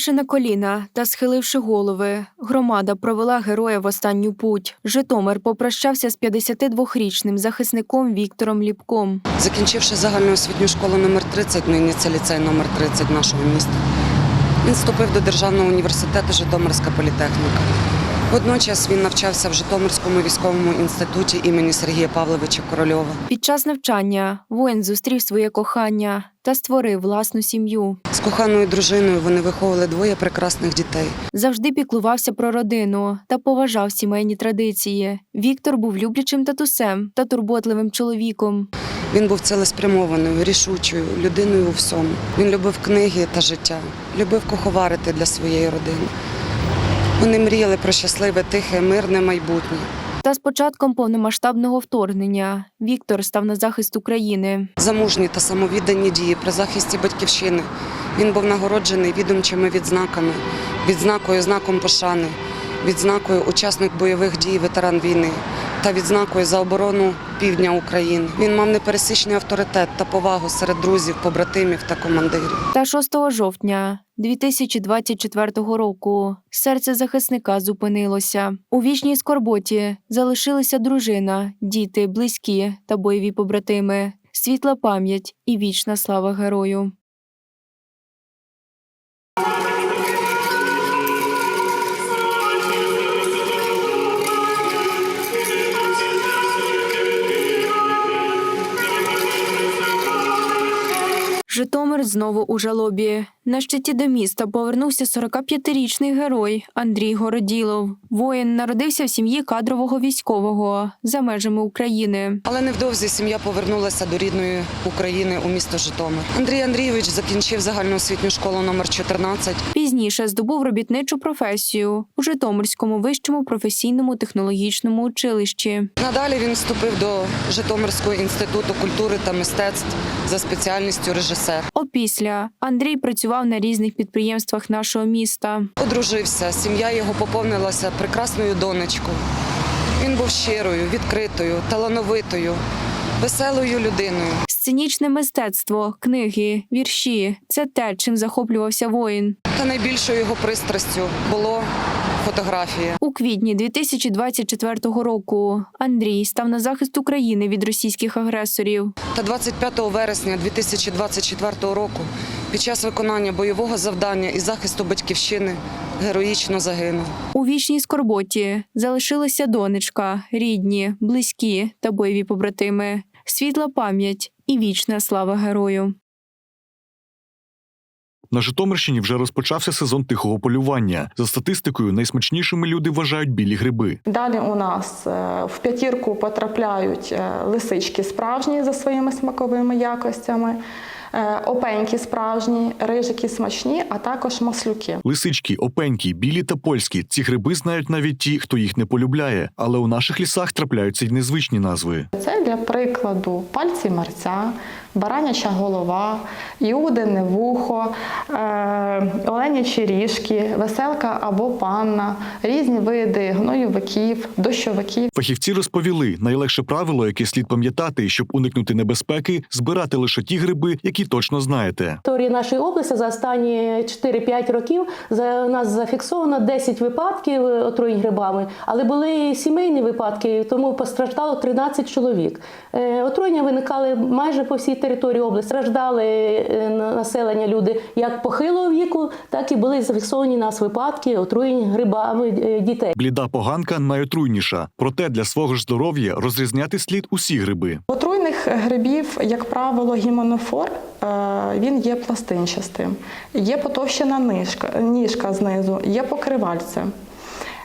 Ставши на коліна та схиливши голови, громада провела героя в останню путь. Житомир попрощався з 52-річним захисником Віктором Ліпком. Закінчивши загальну освітню школу номер 30, нині це ліцей номер 30 нашого міста. Він вступив до Державного університету Житомирська політехніка. Водночас він навчався в Житомирському військовому інституті імені Сергія Павловича Корольова. Під час навчання воїн зустрів своє кохання та створив власну сім'ю. З коханою дружиною вони виховували двоє прекрасних дітей. Завжди піклувався про родину та поважав сімейні традиції. Віктор був люблячим татусем та турботливим чоловіком. Він був цілеспрямованою, рішучою, людиною у всьому. Він любив книги та життя, любив куховарити для своєї родини. Вони мріяли про щасливе, тихе, мирне майбутнє. Та з початком повномасштабного вторгнення Віктор став на захист України. За мужні та самовіддані дії при захисті батьківщини він був нагороджений відомчими відзнаками, відзнакою знаком пошани, відзнакою учасник бойових дій ветеран війни та відзнакою за оборону півдня України. Він мав непересічний авторитет та повагу серед друзів, побратимів та командирів. Та 6 жовтня 2024 року серце захисника зупинилося. У вічній скорботі залишилися дружина, діти, близькі та бойові побратими, світла пам'ять і вічна слава герою. Житомир знову у жалобі. На щиті до міста повернувся 45-річний герой Андрій Городілов. Воїн народився в сім'ї кадрового військового за межами України. Але невдовзі сім'я повернулася до рідної України у місто Житомир. Андрій Андрійович закінчив загальноосвітню школу номер 14 Пізніше здобув робітничу професію у Житомирському вищому професійному технологічному училищі. Надалі він вступив до Житомирського інституту культури та мистецтв за спеціальністю режисер. Опісля Андрій працював на різних підприємствах нашого міста. Одружився, сім'я його поповнилася прекрасною донечкою. Він був щирою, відкритою, талановитою, веселою людиною. Сценічне мистецтво, книги, вірші це те, чим захоплювався воїн. Та найбільшою його пристрастю було фотографія. У квітні 2024 року Андрій став на захист України від російських агресорів. Та 25 вересня 2024 року під час виконання бойового завдання і захисту батьківщини героїчно загинув. У вічній скорботі залишилася донечка, рідні, близькі та бойові побратими, світла пам'ять і вічна слава герою. На Житомирщині вже розпочався сезон тихого полювання. За статистикою, найсмачнішими люди вважають білі гриби. Далі у нас е, в п'ятірку потрапляють е, лисички справжні за своїми смаковими якостями, е, опеньки справжні, рижики смачні, а також маслюки. Лисички, опеньки, білі та польські. Ці гриби знають навіть ті, хто їх не полюбляє. Але у наших лісах трапляються й незвичні назви. Це для прикладу пальці марця, бараняча голова, іудине вухо, е, оленячі ріжки, веселка або панна, різні види гноювиків, дощовиків. Фахівці розповіли, найлегше правило, яке слід пам'ятати, щоб уникнути небезпеки, збирати лише ті гриби, які точно знаєте. території нашої області за останні 4-5 років за нас зафіксовано 10 випадків е, отруєнь грибами, але були і сімейні випадки, тому постраждало 13 чоловік. Е, Отруєння виникали майже по всій території області. Страждали е, населення люди як похилого віку, так і були зафіксовані нас випадки отруєнь грибами е, дітей. Бліда поганка найотруйніша. Проте для свого ж здоров'я розрізняти слід усі гриби. Отруйних грибів, як правило, гімонофор, е, він є пластинчастим. Є потовщена нижка, ніжка знизу, є покривальце.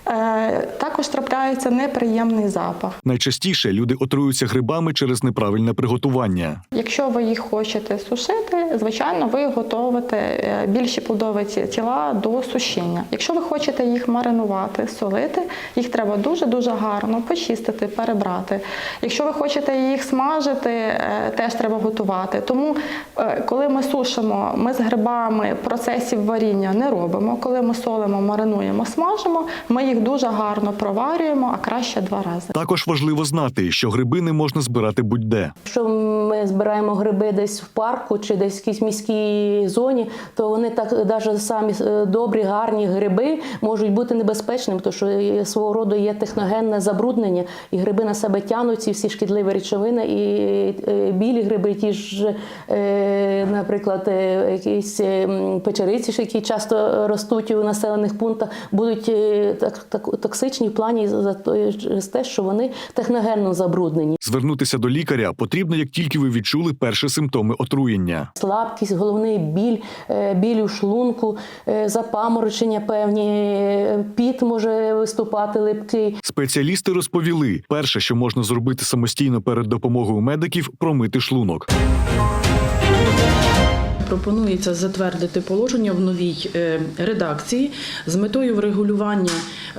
Е, Також трапляється неприємний запах. Найчастіше люди отруються грибами через неправильне приготування. Якщо ви їх хочете сушити, звичайно, ви готовите е, більші плодові тіла до сушіння. Якщо ви хочете їх маринувати, солити, їх треба дуже-дуже гарно почистити, перебрати. Якщо ви хочете їх смажити, е, теж треба готувати. Тому, коли ми сушимо, ми з грибами процесів варіння не робимо. Коли ми солимо, маринуємо, смажимо, ми їх дуже гарно проварюємо, а краще два рази. Також важливо знати, що гриби не можна збирати будь-де. М, ми збираємо гриби десь в парку чи десь в якійсь міській зоні, то вони так навіть самі е, добрі, гарні гриби можуть бути небезпечними, тому що свого роду є техногенне забруднення, і гриби на себе тягнуть ці всі шкідливі речовини, і е, білі гриби, ті ж, е, наприклад, якісь печериці, які часто ростуть у населених пунктах, будуть так, токсичні в плані за те, що вони техногенно забруднені. Звернутися до лікаря потрібно, як тільки ви відчули перші симптоми отруєння. Слабкість, головний біль, е, біль у шлунку, е, запаморочення певні, е, піт може виступати липкий. Спеціалісти розповіли, перше, що можна зробити самостійно перед допомогою медиків, промити шлунок. Пропонується затвердити положення в новій е, редакції з метою врегулювання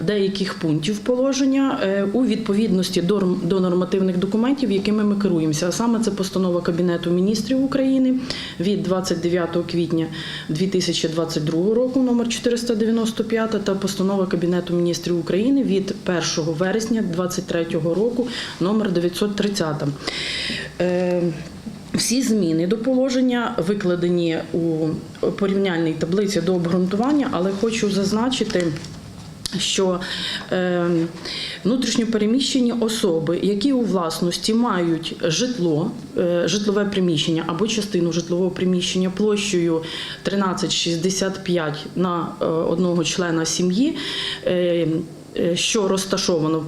деяких пунктів положення е, у відповідності до нормативних документів, якими ми керуємося. А саме це постанова Кабінету міністрів України від 29 квітня 2022 року, номер 495, та постанова Кабінету міністрів України від 1 вересня 2023 року, номер 930. Всі зміни до положення викладені у порівняльній таблиці до обґрунтування, але хочу зазначити. Що е, внутрішньопереміщені особи, які у власності мають житло, е, житлове приміщення або частину житлового приміщення площею 13,65 на е, одного члена сім'ї, що розташовано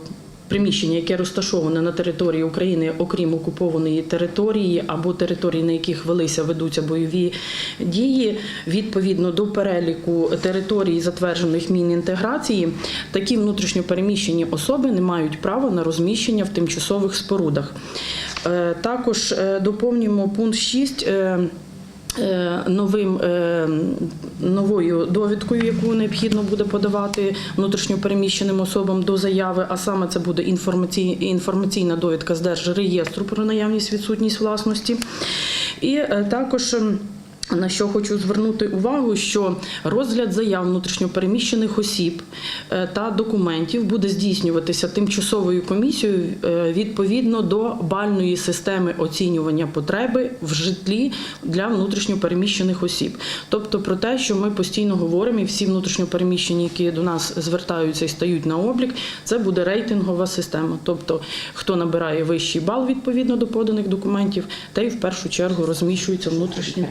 приміщення, яке розташоване на території України, окрім окупованої території або території, на яких велися ведуться бойові дії, відповідно до переліку територій, затверджених Мінінтеграції, такі внутрішньопереміщені особи не мають права на розміщення в тимчасових спорудах. Е, Також е, доповнюємо пункт 6 е, новим е, новою довідкою, яку необхідно буде подавати внутрішньопереміщеним особам до заяви, а саме це буде інформаційна довідка з Держреєстру про наявність відсутність власності. І е, також. На що хочу звернути увагу, що розгляд заяв внутрішньопереміщених осіб е, та документів буде здійснюватися тимчасовою комісією е, відповідно до бальної системи оцінювання потреби в житлі для внутрішньопереміщених осіб. Тобто про те, що ми постійно говоримо, і всі внутрішньопереміщені, які до нас звертаються і стають на облік, це буде рейтингова система. Тобто, хто набирає вищий бал відповідно до поданих документів, той в першу чергу розміщується внутрішньо.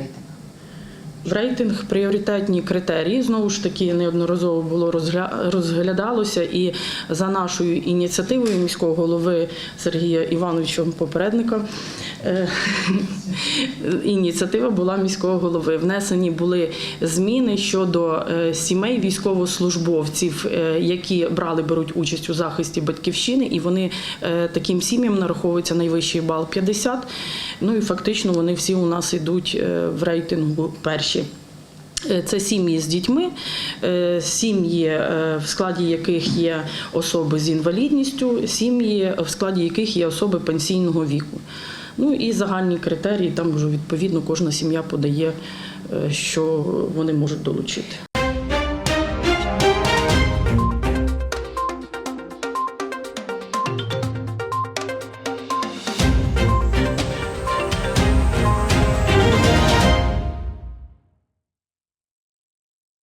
В рейтинг пріоритетні критерії знову ж таки неодноразово було розгля- розглядалося, і за нашою ініціативою міського голови Сергія Івановича попередника. Е, Ініціатива була міського голови. Внесені були зміни щодо е, сімей військовослужбовців, е, які брали беруть участь у захисті батьківщини, і вони таким сім'ям нараховується найвищий бал 50. Ну і фактично вони всі у нас йдуть в рейтингу перші. Це сім'ї з дітьми, сім'ї, в складі яких є особи з інвалідністю, сім'ї, в складі яких є особи пенсійного віку. Ну і загальні критерії, там вже відповідно кожна сім'я подає, е, що вони можуть долучити.